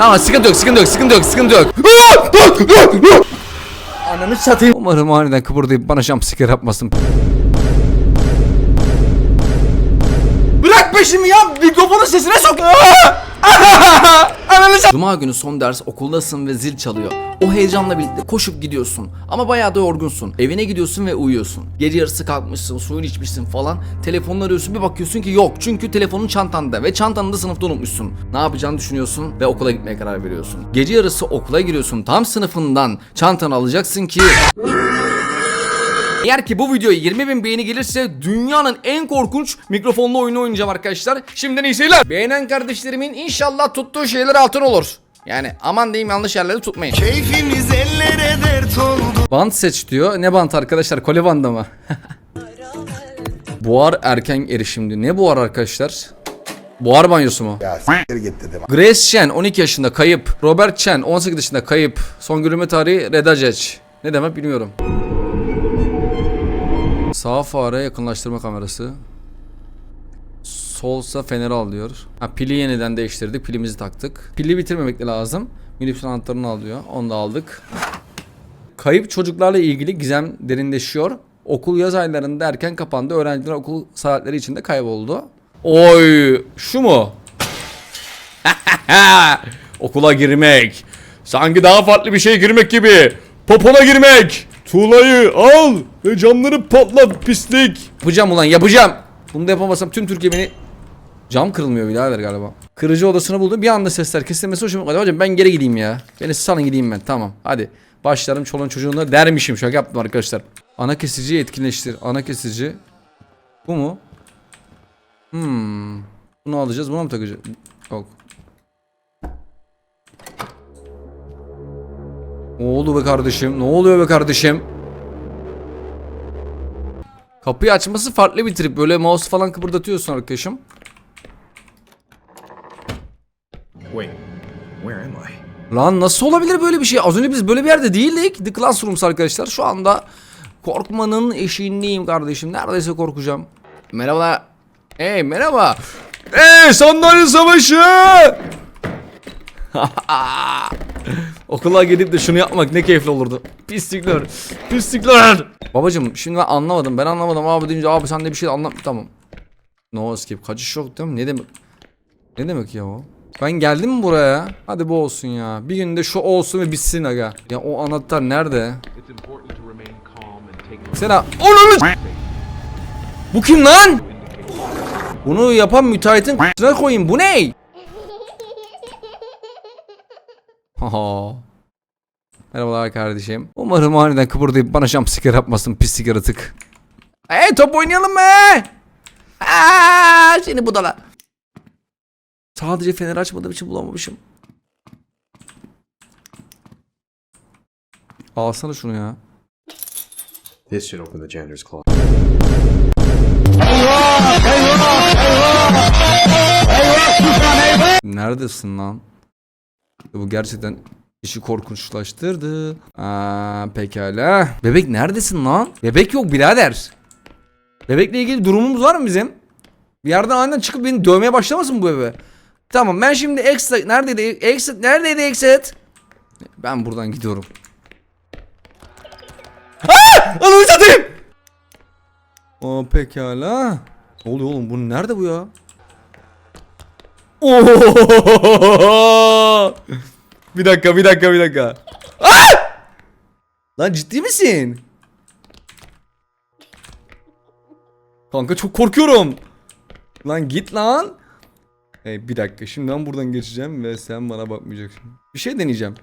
Tamam sıkıntı yok sıkıntı yok sıkıntı yok sıkıntı yok. Ananı satayım. Umarım aniden kıpırdayıp bana jumpscare yapmasın. Peşimi ya mikrofonun sesine sok. Cuma günü son ders okuldasın ve zil çalıyor. O heyecanla birlikte koşup gidiyorsun. Ama bayağı da yorgunsun. Evine gidiyorsun ve uyuyorsun. Gece yarısı kalkmışsın, suyun içmişsin falan. Telefonunu arıyorsun bir bakıyorsun ki yok. Çünkü telefonun çantanda ve çantanı da sınıfta unutmuşsun. Ne yapacağını düşünüyorsun ve okula gitmeye karar veriyorsun. Gece yarısı okula giriyorsun. Tam sınıfından çantanı alacaksın ki eğer ki bu videoya 20 bin beğeni gelirse dünyanın en korkunç mikrofonlu oyunu oynayacağım arkadaşlar. Şimdiden iyi seyirler. Beğenen kardeşlerimin inşallah tuttuğu şeyler altın olur. Yani aman diyeyim yanlış yerleri tutmayın. Keyfimiz ellere dert oldu Bant seç diyor. Ne bant arkadaşlar? Kole bandı mı? buhar erken erişim diyor. Ne buhar arkadaşlar? Buhar banyosu mu? Ya s**tir git dedim. Grace Chen 12 yaşında kayıp. Robert Chen 18 yaşında kayıp. Son görülme tarihi Reda Cech. Ne demek bilmiyorum. Sağ fare yakınlaştırma kamerası. Solsa feneri al diyor. Ha, pili yeniden değiştirdik. Pilimizi taktık. Pili bitirmemek de lazım. Minibüs anahtarını al. Onu da aldık. Kayıp çocuklarla ilgili gizem derinleşiyor. Okul yaz aylarında erken kapandı. Öğrenciler okul saatleri içinde kayboldu. Oy, şu mu? Okula girmek. Sanki daha farklı bir şey girmek gibi. Popona girmek. Tuğlayı al ve camları patlat pislik. Yapacağım ulan yapacağım. Bunu da yapamasam tüm Türkiye beni... Cam kırılmıyor birader galiba. Kırıcı odasını buldum. Bir anda sesler kesilmesi hoşuma gitti. Hocam ben geri gideyim ya. Beni salın gideyim ben. Tamam hadi. Başlarım çoluğun çocuğuna dermişim. Şaka yaptım arkadaşlar. Ana kesiciyi etkinleştir. Ana kesici. Bu mu? Hmm. Bunu alacağız. Buna mı takacağız? Yok. Ne oldu be kardeşim? Ne oluyor be kardeşim? Kapıyı açması farklı bir trip. Böyle mouse falan kıpırdatıyorsun arkadaşım. Wait, where am I? Lan nasıl olabilir böyle bir şey? Az önce biz böyle bir yerde değildik. The Classrooms arkadaşlar. Şu anda korkmanın eşiğindeyim kardeşim. Neredeyse korkacağım. Merhaba. Hey merhaba. Hey sandalye savaşı. Okula gidip de şunu yapmak ne keyifli olurdu. Pislikler. Pislikler. Babacım şimdi ben anlamadım. Ben anlamadım abi deyince abi sen de bir şey anlat. Tamam. No escape. Kaçış yok değil mi? Ne demek? Ne demek ya o? Ben geldim mi buraya? Hadi bu olsun ya. Bir günde şu olsun ve bitsin aga. Ya o anahtar nerede? Sena. Onu Bu kim lan? Bunu yapan müteahhitin k***sına koyayım. Bu ne? Haha. Merhabalar kardeşim. Umarım aniden kıpırdayıp bana jumpscare yapmasın pislik yaratık. Hey top oynayalım mı? Aa, seni budala. Sadece fener açmadığım için bulamamışım. Alsana şunu ya. This should open the janitor's closet. Neredesin lan? Bu gerçekten işi korkunçlaştırdı. Aa, pekala. Bebek neredesin lan? Bebek yok birader. Bebekle ilgili durumumuz var mı bizim? Bir yerden aniden çıkıp beni dövmeye başlamasın bu bebe? Tamam ben şimdi exit neredeydi? Exit neredeydi exit? Ben buradan gidiyorum. Aa! Ananı satayım! Aa pekala. Ne oluyor oğlum? Bu nerede bu ya? Bir dakika, bir dakika, bir dakika. Aa! Lan ciddi misin? Kanka çok korkuyorum. Lan git lan. Hey bir dakika şimdi ben buradan geçeceğim ve sen bana bakmayacaksın. Bir şey deneyeceğim.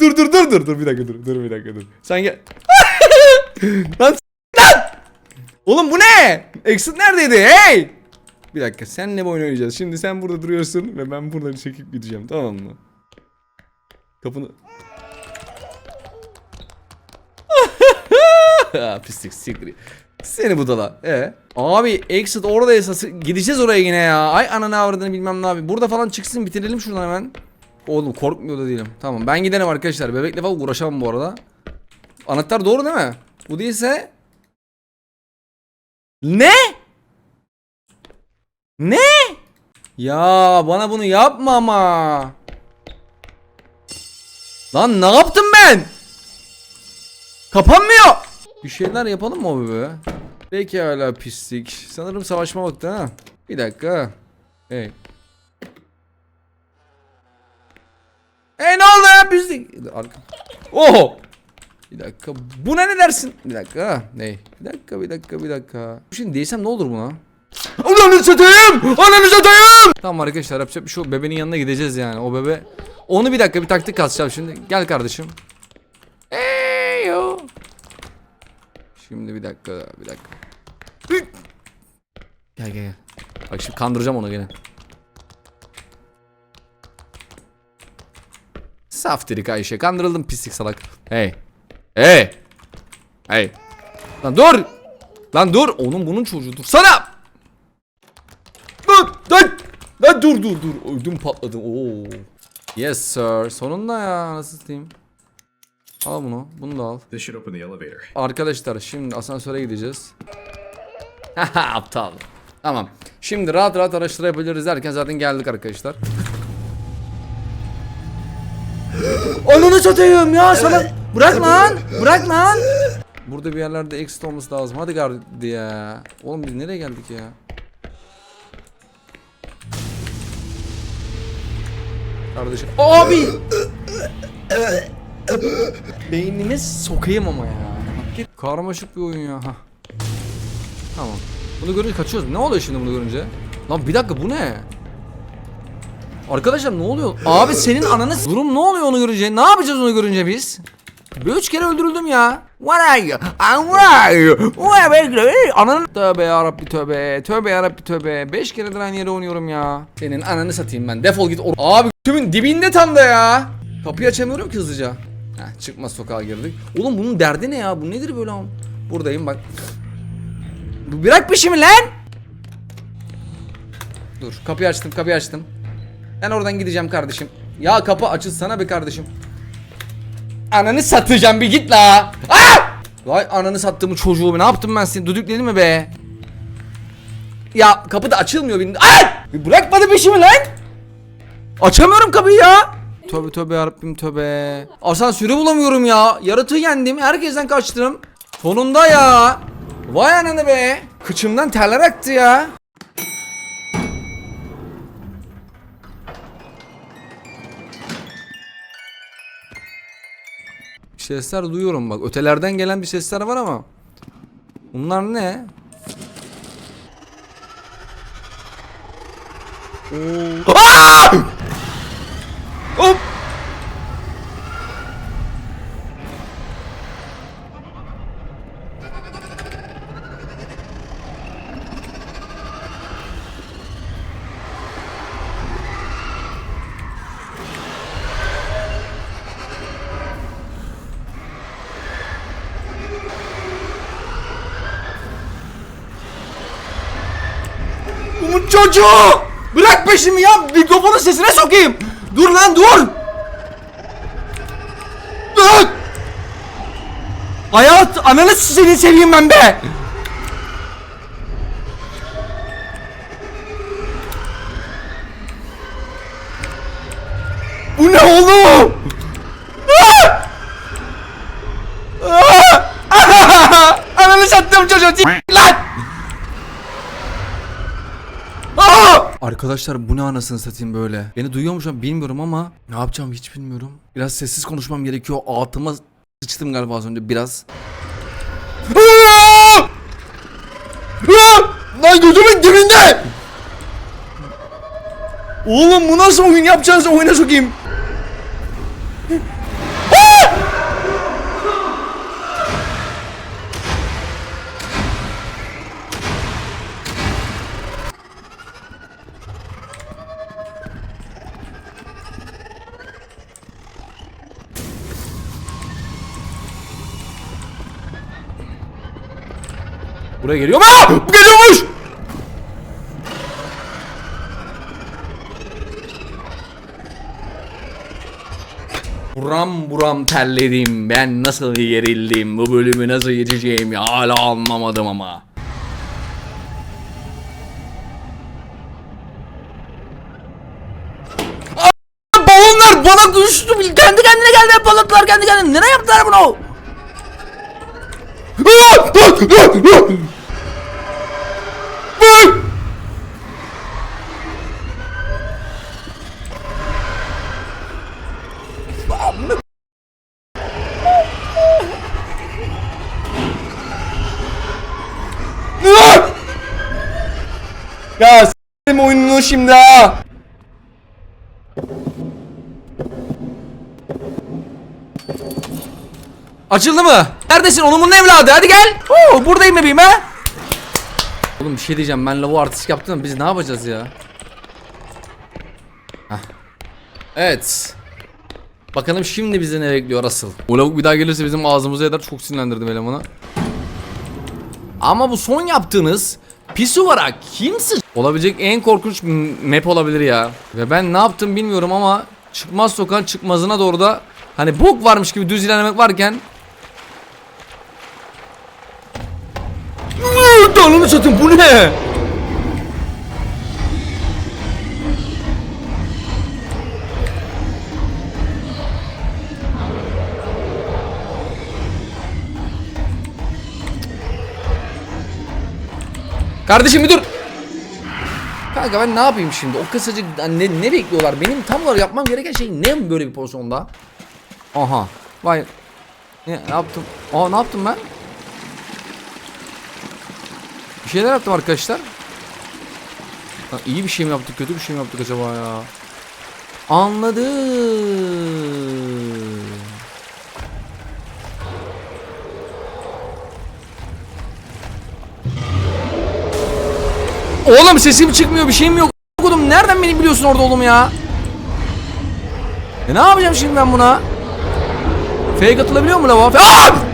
dur dur dur dur dur bir dakika dur dur bir dakika dur. Sen gel. lan. Oğlum bu ne? Exit neredeydi? Hey! Bir dakika senle oyunu oynayacağız. Şimdi sen burada duruyorsun ve ben buradan çekip gideceğim tamam mı? Kapını... Pislik siktir. Seni budala. E Abi exit orada esası. Gideceğiz oraya yine ya. Ay ananı avradını bilmem ne abi. Burada falan çıksın bitirelim şuradan hemen. Oğlum korkmuyor da değilim. Tamam ben giderim arkadaşlar. Bebekle falan uğraşamam bu arada. Anahtar doğru değil mi? Bu değilse... Ne? Ne? Ya bana bunu yapma ama. Lan ne yaptım ben? Kapanmıyor. Bir şeyler yapalım mı bebe? Peki hala pislik. Sanırım savaşma vakti ha. Bir dakika. Hey. Hey ne oldu ya pislik? Arka. Oho. Bir dakika. Buna ne dersin? Bir dakika. Ne? Bir dakika, bir dakika, bir dakika. Şimdi değsem ne olur buna? Ananı satayım! Ananı satayım! Tamam arkadaşlar yapacak bir şey. Bebenin yanına gideceğiz yani. O bebe... Onu bir dakika bir taktik kasacağım şimdi. Gel kardeşim. Eyo. Şimdi bir dakika, bir dakika. Gel gel gel. Bak şimdi kandıracağım onu gene. Saftirik Ayşe. Kandırıldım pislik salak. Hey. Hey. Hey. Lan dur. Lan dur. Onun bunun çocuğu dur. Sana. Dur. Lan. Lan dur dur dur. Ödüm patladım. Oo. Yes sir. Sonunda ya. Nasıl diyeyim? Al bunu. Bunu da al. This should open the elevator. Arkadaşlar şimdi asansöre gideceğiz. Haha aptal. Tamam. Şimdi rahat rahat araştırabiliriz derken zaten geldik arkadaşlar. Ananı satayım ya sana. Bırak lan. Bırak lan. Burada bir yerlerde exit olması lazım. Hadi gardi ya. Oğlum biz nereye geldik ya? Kardeşim. Abi. Beynime sokayım ama ya. Karmaşık bir oyun ya. Hah. Tamam. Bunu görünce kaçıyoruz. Ne oluyor şimdi bunu görünce? Lan bir dakika bu ne? Arkadaşlar ne oluyor? Abi senin ananı durum ne oluyor onu görünce? Ne yapacağız onu görünce biz? Üç kere öldürüldüm ya. What are you? I'm right. What are you? Ananı tövbe yarabbi tövbe. Tövbe yarabbi tövbe. Beş keredir aynı yere oynuyorum ya. Senin ananı satayım ben. Defol git. Abi tümün dibinde tam da ya. Kapıyı açamıyorum ki hızlıca. Heh, çıkmaz sokağa girdik. Oğlum bunun derdi ne ya? Bu nedir böyle? Buradayım bak. Bu bırak peşimi lan. Dur kapıyı açtım kapıyı açtım. Ben oradan gideceğim kardeşim. Ya kapı açılsana be kardeşim. Ananı satacağım bir git la. Ah! Vay ananı sattığımı çocuğu ne yaptım ben seni düdükledim mi be? Ya kapı da açılmıyor benim. Ay! Bir Bırakmadı peşimi lan. Açamıyorum kapıyı ya. Tövbe tövbe yarabbim tövbe. Asansörü bulamıyorum ya. Yaratığı yendim. Herkesten kaçtım. Sonunda ya. Vay ananı be. Kıçımdan terler aktı ya. Sesler duyuyorum bak. Ötelerden gelen bir sesler var ama. Bunlar ne? Oo. Aa! Hop! Çocuğu! Bırak peşimi ya! Mikrofonun sesine sokayım! Dur lan dur! Dur! Hayat ananı seni seveyim ben be! Bu ne oğlum? Ananı sattım çocuğu s- lan! Aa! Arkadaşlar bu ne anasını satayım böyle. Beni duyuyor mu şu an bilmiyorum ama ne yapacağım hiç bilmiyorum. Biraz sessiz konuşmam gerekiyor. Altıma sıçtım galiba az önce biraz. Lan gözümün dibinde! Oğlum bu nasıl oyun yapacağınızı oyuna sokayım. Buraya geliyor. Aa! Geliyormuş! Buram buram terledim. Ben nasıl gerildim. Bu bölümü nasıl geçeceğim ya hala anlamadım ama. onlar bana düştü. Kendi kendine geldi patlattılar kendi kendine. Nereye yaptılar bunu? Ya s**tim oyununu şimdi ha. Açıldı mı? Neredesin oğlumun evladı? Hadi gel. Oo, buradayım bebeğim ha. Oğlum bir şey diyeceğim. Ben lavu artistik yaptım ama biz ne yapacağız ya? Hah. Evet. Bakalım şimdi bizi ne bekliyor asıl. O lavuk bir daha gelirse bizim ağzımıza eder. Çok sinirlendirdim elemanı. Ama bu son yaptığınız Pisuvara kimsin? Olabilecek en korkunç map olabilir ya. Ve ben ne yaptım bilmiyorum ama çıkmaz sokağın çıkmazına doğru da hani bok varmış gibi düz ilerlemek varken Dalını satayım bu ne? Kardeşim bir dur. Kanka ben ne yapayım şimdi? O kısacık ne, ne bekliyorlar? Benim tam olarak yapmam gereken şey ne böyle bir pozisyonda? Aha. Vay. Ne yaptım? Aa ne yaptım ben? Bir şeyler yaptım arkadaşlar. Ha, iyi bir şey mi yaptık, kötü bir şey mi yaptık acaba ya? Anladım. Oğlum sesim çıkmıyor bir şeyim yok. Okudum nereden beni biliyorsun orada oğlum ya? E ne yapacağım şimdi ben buna? Fake atılabiliyor mu lava? Aa!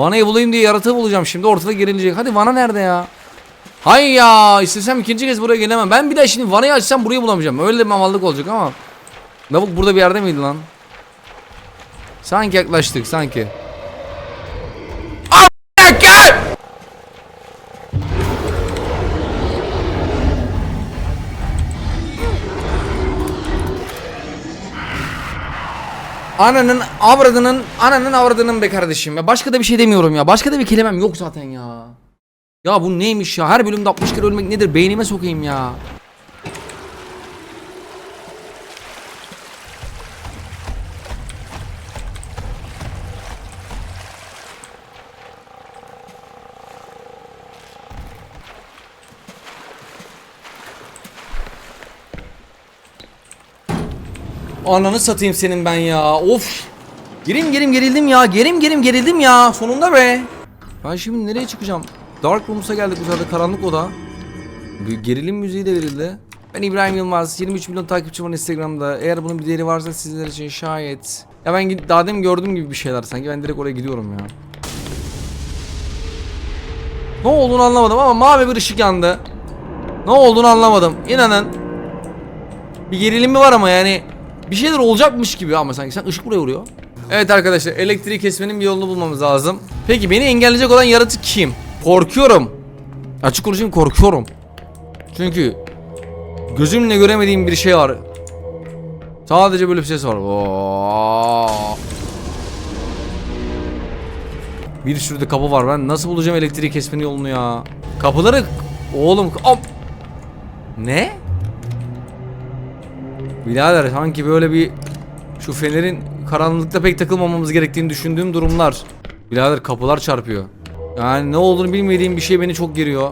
Vana'yı bulayım diye yaratığı bulacağım şimdi ortada gerilecek. Hadi Vana nerede ya? Hay ya istesem ikinci kez buraya gelemem. Ben bir daha şimdi vanayı açsam burayı bulamayacağım. Öyle de mamallık olacak ama. Lavuk burada bir yerde miydi lan? Sanki yaklaştık sanki. Ananın avradının ananın avradının be kardeşim ya. Başka da bir şey demiyorum ya. Başka da bir kelimem yok zaten ya. Ya bu neymiş ya? Her bölümde 60 kere ölmek nedir? Beynime sokayım ya. Ananı satayım senin ben ya. Of. Gerim gerim gerildim ya. Gerim gerim gerildim ya. Sonunda be. Ben şimdi nereye çıkacağım? Dark Rooms'a geldik bu sefer karanlık oda. Gerilim müziği de verildi. Ben İbrahim Yılmaz. 23 milyon takipçim var Instagram'da. Eğer bunun bir değeri varsa sizler için şayet. Ya ben daha demin gördüğüm gibi bir şeyler sanki. Ben direkt oraya gidiyorum ya. Ne olduğunu anlamadım ama mavi bir ışık yandı. Ne olduğunu anlamadım. İnanın. Bir gerilim mi var ama yani bir şeyler olacakmış gibi ama sanki sen ışık buraya vuruyor. Evet arkadaşlar elektriği kesmenin bir yolunu bulmamız lazım. Peki beni engelleyecek olan yaratık kim? Korkuyorum. Açık konuşayım korkuyorum. Çünkü gözümle göremediğim bir şey var. Sadece böyle bir ses var. Bir sürü de kapı var. Ben nasıl bulacağım elektriği kesmenin yolunu ya? Kapıları oğlum Am- Ne? Birader sanki böyle bir şu fenerin karanlıkta pek takılmamamız gerektiğini düşündüğüm durumlar. Birader kapılar çarpıyor. Yani ne olduğunu bilmediğim bir şey beni çok geriyor.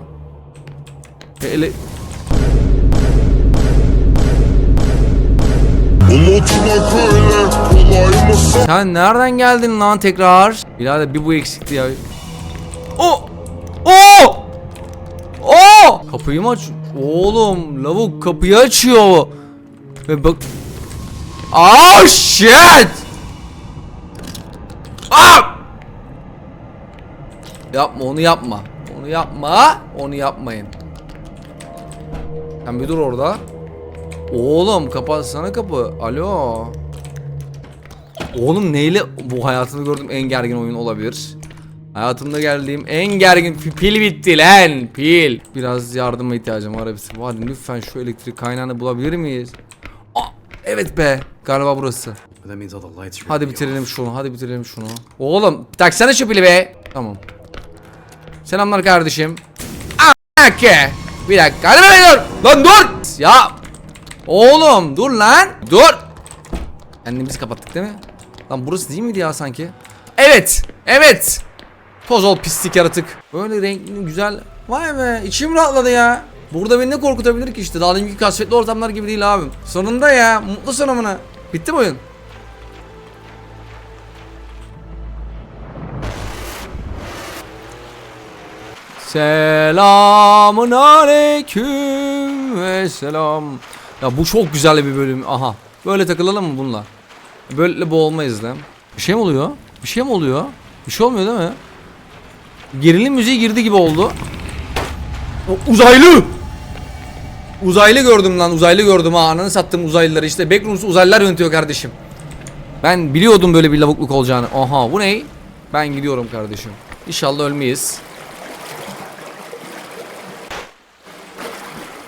Ele... Unutmak öyle kolay mı Sen nereden geldin lan tekrar? Birader bir bu eksikti ya. O! O! O! Kapıyı mı aç? Oğlum lavuk kapıyı açıyor. Ve bak... Oh shit! Ah! Yapma onu yapma. Onu yapma. Onu yapmayın. Sen bir dur orada. Oğlum kapatsana kapı. Alo. Oğlum neyle bu hayatımda gördüğüm en gergin oyun olabilir? Hayatımda geldiğim en gergin pil bitti lan pil. Biraz yardıma ihtiyacım var hepsi. Hadi lütfen şu elektrik kaynağını bulabilir miyiz? Evet be galiba burası. Hadi bitirelim şunu hadi bitirelim şunu. Oğlum taksana şu pili be. Tamam. Selamlar kardeşim. Ake. Bir dakika. Hadi be dur. Lan dur. Ya. Oğlum dur lan. Dur. Kendimizi kapattık değil mi? Lan burası değil miydi ya sanki? Evet. Evet. Toz ol pislik yaratık. Böyle renkli güzel. Vay be içim rahatladı ya. Burada beni ne korkutabilir ki işte. Daha deminki kasvetli ortamlar gibi değil abim. Sonunda ya. Mutlu sonumuna. Bitti mi oyun? Selamun aleyküm ve selam. Ya bu çok güzel bir bölüm. Aha. Böyle takılalım mı bununla? Böyle boğulmayız lan. Bir şey mi oluyor? Bir şey mi oluyor? Bir şey olmuyor değil mi? Gerilim müziği girdi gibi oldu. O, uzaylı! Uzaylı gördüm lan uzaylı gördüm ha ananı sattım uzaylıları işte Backrooms'u uzaylılar yönetiyor kardeşim. Ben biliyordum böyle bir lavukluk olacağını. Aha bu ne? Ben gidiyorum kardeşim. İnşallah ölmeyiz.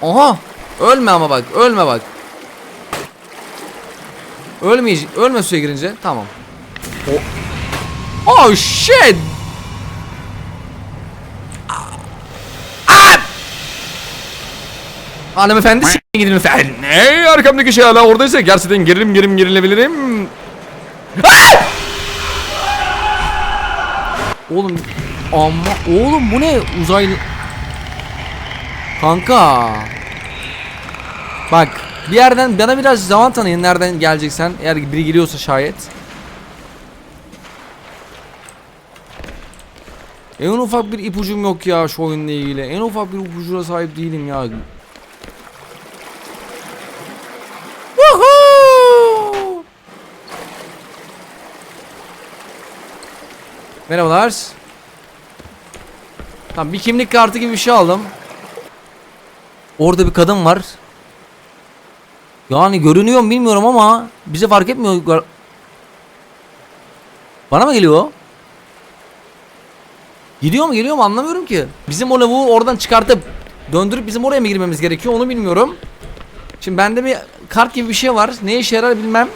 Aha! Ölme ama bak, ölme bak. Ölmeyecek, ölme suya girince. Tamam. O Oh shit! Hanımefendi s*** gidin efendim. Ne? Arkamdaki şey hala oradaysa gerçekten gerilim gerilim gerilebilirim. Oğlum ama oğlum bu ne uzaylı Kanka Bak bir yerden bana biraz zaman tanıyın nereden geleceksen eğer biri geliyorsa şayet En ufak bir ipucum yok ya şu oyunla ilgili en ufak bir ipucuna sahip değilim ya Merhabalar Tamam bir kimlik kartı gibi bir şey aldım Orada bir kadın var. Yani görünüyor mu bilmiyorum ama bize fark etmiyor. Bana mı geliyor? Gidiyor mu geliyor mu anlamıyorum ki. Bizim o lavuğu oradan çıkartıp döndürüp bizim oraya mı girmemiz gerekiyor onu bilmiyorum. Şimdi bende bir kart gibi bir şey var. Ne işe yarar bilmem.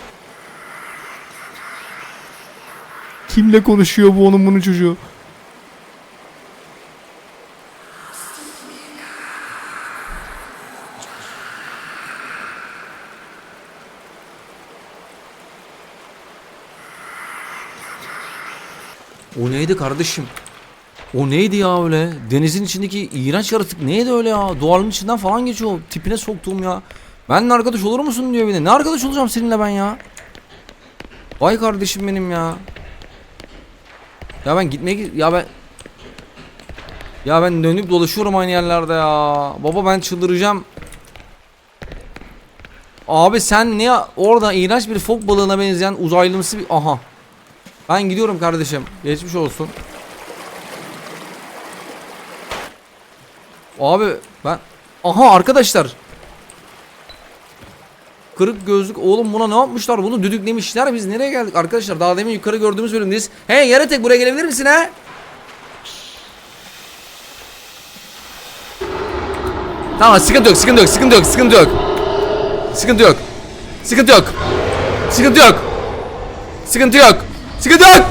Kimle konuşuyor bu onun bunun çocuğu? O neydi kardeşim? O neydi ya öyle? Denizin içindeki iğrenç yaratık neydi öyle ya? Doğanın içinden falan geçiyor. Tipine soktuğum ya. Benimle arkadaş olur musun diyor bir de. Ne arkadaş olacağım seninle ben ya? Vay kardeşim benim ya. Ya ben gitmek ya ben Ya ben dönüp dolaşıyorum aynı yerlerde ya. Baba ben çıldıracağım. Abi sen ne orada iğrenç bir fok balığına benzeyen uzaylımsı bir aha. Ben gidiyorum kardeşim. Geçmiş olsun. Abi ben aha arkadaşlar. Kırık gözlük oğlum buna ne yapmışlar? Bunu düdüklemişler. Biz nereye geldik arkadaşlar? Daha demin yukarı gördüğümüz bölümdeyiz. Hey yaratık buraya gelebilir misin ha? Tamam sıkıntı yok, sıkıntı yok, sıkıntı yok, sıkıntı yok. Sıkıntı yok. Sıkıntı yok. Sıkıntı yok. Sıkıntı yok. Sıkıntı yok.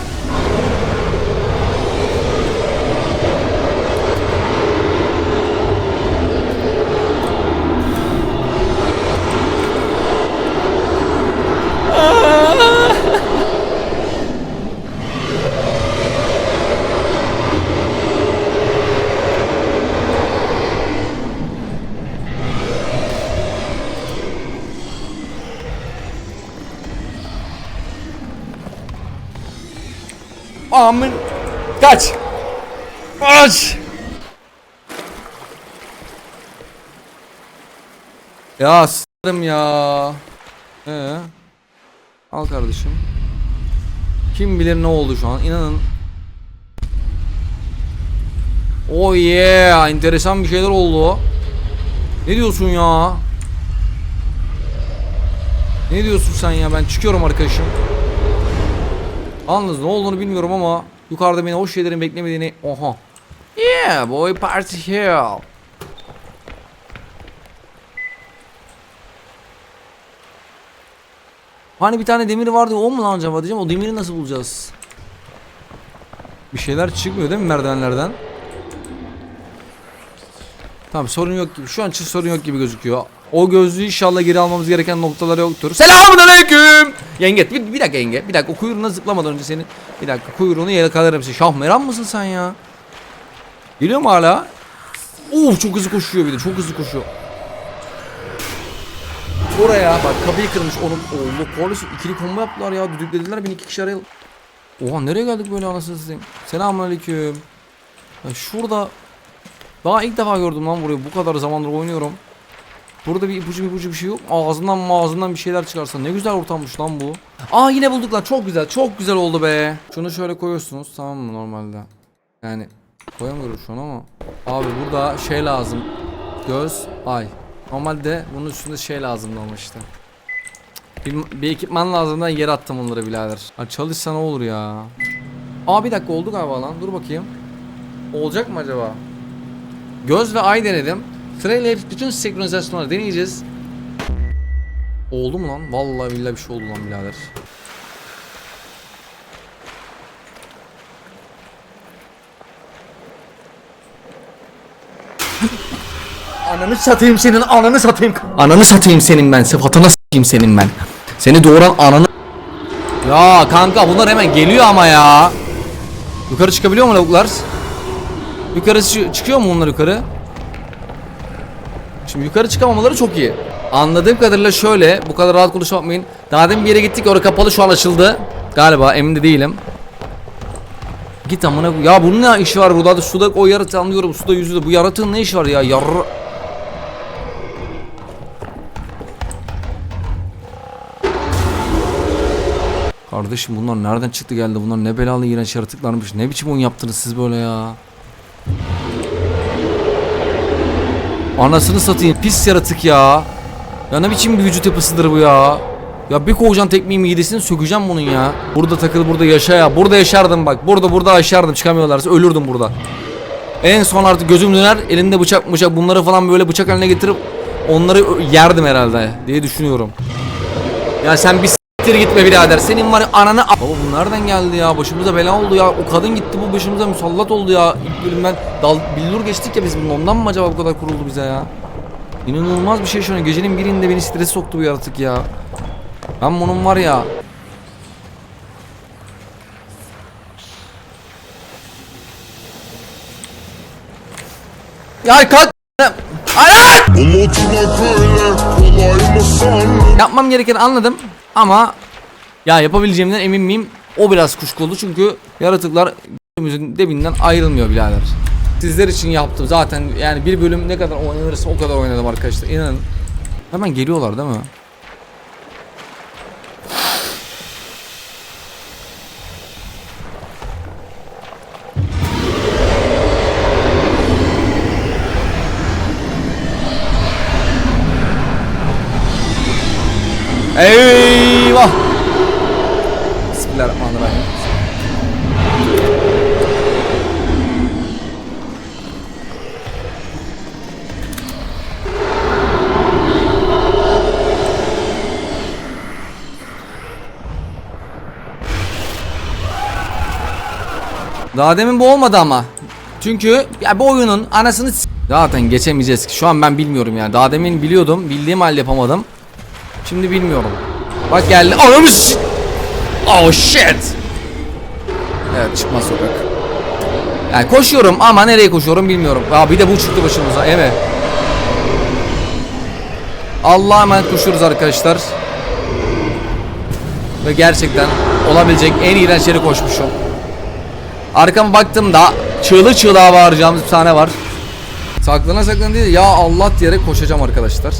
Kaç. Kaç. Ya s**rim ya. Ee, al kardeşim. Kim bilir ne oldu şu an inanın. Oh yeah enteresan bir şeyler oldu. Ne diyorsun ya? Ne diyorsun sen ya ben çıkıyorum arkadaşım. Yalnız ne olduğunu bilmiyorum ama yukarıda beni o şeylerin beklemediğini oha. Yeah boy party here. Hani bir tane demir vardı o mu lan acaba diyeceğim o demiri nasıl bulacağız? Bir şeyler çıkmıyor değil mi merdivenlerden? Tamam sorun yok gibi. Şu an için sorun yok gibi gözüküyor. O gözlüğü inşallah geri almamız gereken noktalar yoktur. Selamun aleyküm. Yenge bir, bir dakika yenge. Bir dakika kuyruğuna zıplamadan önce seni. Bir dakika kuyruğunu yere kadarım. Şah meram mısın sen ya? Geliyor mu hala? Uf çok hızlı koşuyor bir de çok hızlı koşuyor. Oraya bak kapıyı kırmış onu. Allah korusun ikili combo yaptılar ya. Düdüklediler beni iki kişi arayalım. Oha nereye geldik böyle anasını satayım. Selamünaleyküm. Ya şurada daha ilk defa gördüm lan burayı. Bu kadar zamandır oynuyorum. Burada bir ipucu bir ipucu bir şey yok. Ağzından mağazından bir şeyler çıkarsa ne güzel ortammış lan bu. Aa yine bulduk lan. Çok güzel. Çok güzel oldu be. Şunu şöyle koyuyorsunuz tamam mı normalde. Yani koyamıyorum şu ama. Abi burada şey lazım. Göz, ay. Normalde bunun üstünde şey lazım ama işte. Bir, bir ekipman lazımdan yere attım onları birader. Ha, çalışsa ne olur ya. Aa bir dakika oldu galiba lan. Dur bakayım. Olacak mı acaba? Göz ve ay denedim. Sırayla hep bütün senkronizasyonları deneyeceğiz. Oldu mu lan? Vallahi billahi bir şey oldu lan birader. Ananı satayım senin, ananı satayım. Ananı satayım senin ben, sıfatına satayım senin ben. Seni doğuran ananı... Ya kanka bunlar hemen geliyor ama ya. Yukarı çıkabiliyor mu lavuklar? Yukarı çı- çıkıyor mu bunlar yukarı? Şimdi yukarı çıkamamaları çok iyi. Anladığım kadarıyla şöyle, bu kadar rahat konuşmayın. Daha demin bir yere gittik, orası kapalı şu an açıldı. Galiba emin de değilim. Git amına Ya bunun ne işi var burada? Suda o yaratığı anlıyorum. Suda yüzüyor. Bu yaratığın ne işi var ya? Yar Kardeşim bunlar nereden çıktı geldi? Bunlar ne belalı iğrenç yaratıklarmış. Ne biçim oyun yaptınız siz böyle ya? Anasını satayım. Pis yaratık ya. Ya ne biçim bir vücut yapısıdır bu ya? Ya bir kovacan tekmeyi midesini sökeceğim bunun ya. Burada takıl burada yaşa ya. Burada yaşardım bak. Burada burada yaşardım. Çıkamıyorlarsa ölürdüm burada. En son artık gözüm döner. Elinde bıçak bıçak bunları falan böyle bıçak haline getirip onları yerdim herhalde diye düşünüyorum. Ya sen bir s**tir gitme birader. Senin var ananı Baba bu nereden geldi ya? Başımıza bela oldu ya. O kadın gitti bu başımıza musallat oldu ya. İlk bölümden dal billur geçtik ya biz bunun. Ondan mı acaba bu kadar kuruldu bize ya? İnanılmaz bir şey şu an. Gecenin birinde beni strese soktu bu yaratık ya. Ben bunun var ya. Ya kalk. Sandın? Yapmam gerekeni anladım ama ya yapabileceğimden emin miyim? O biraz kuşkulu çünkü yaratıklar gözümüzün debinden ayrılmıyor birader. Sizler için yaptım zaten yani bir bölüm ne kadar oynanırsa o kadar oynadım arkadaşlar inanın. Hemen geliyorlar değil mi? Eyvah! Bismillahirrahmanirrahim. Daha demin bu olmadı ama. Çünkü ya bu oyunun anasını zaten geçemeyeceğiz ki. Şu an ben bilmiyorum yani. Daha demin biliyordum. Bildiğim halde yapamadım. Şimdi bilmiyorum. Bak geldi. Anamı Oh shit. Evet çıkmaz sokak. Yani koşuyorum ama nereye koşuyorum bilmiyorum. Aa bir de bu çıktı başımıza. Evet. Allah'a emanet koşuyoruz arkadaşlar. Ve gerçekten olabilecek en iğrenç yere koşmuşum. Arkama baktığımda çığlık çığlığa bağıracağımız bir sahne var. Saklana saklana değil ya Allah diyerek koşacağım arkadaşlar.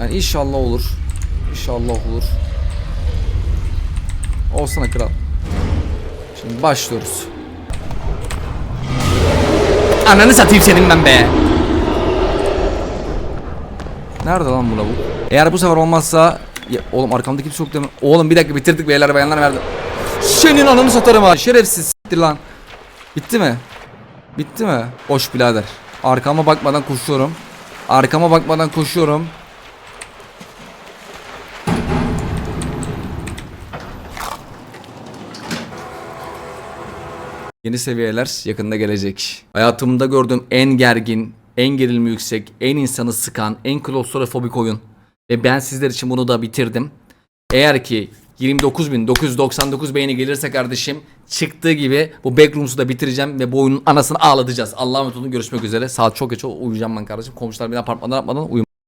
Yani inşallah olur. İnşallah olur. Olsana kral. Şimdi başlıyoruz. Ananı satayım senin ben be. Nerede lan bu lavuk? Eğer bu sefer olmazsa ya, oğlum arkamda kimse yok mi? Oğlum bir dakika bitirdik beyler bayanlar verdi. Senin ananı satarım ha. Şerefsiz siktir lan. Bitti mi? Bitti mi? Hoş birader. Arkama bakmadan koşuyorum. Arkama bakmadan koşuyorum. Yeni seviyeler yakında gelecek. Hayatımda gördüğüm en gergin, en gerilimi yüksek, en insanı sıkan, en klostrofobik oyun. Ve ben sizler için bunu da bitirdim. Eğer ki 29.999 beğeni gelirse kardeşim çıktığı gibi bu Backrooms'u da bitireceğim ve bu oyunun anasını ağlatacağız. Allah'a emanet olun görüşmek üzere. Saat çok geç uyuyacağım ben kardeşim. Komşular beni apartmandan atmadan uyum.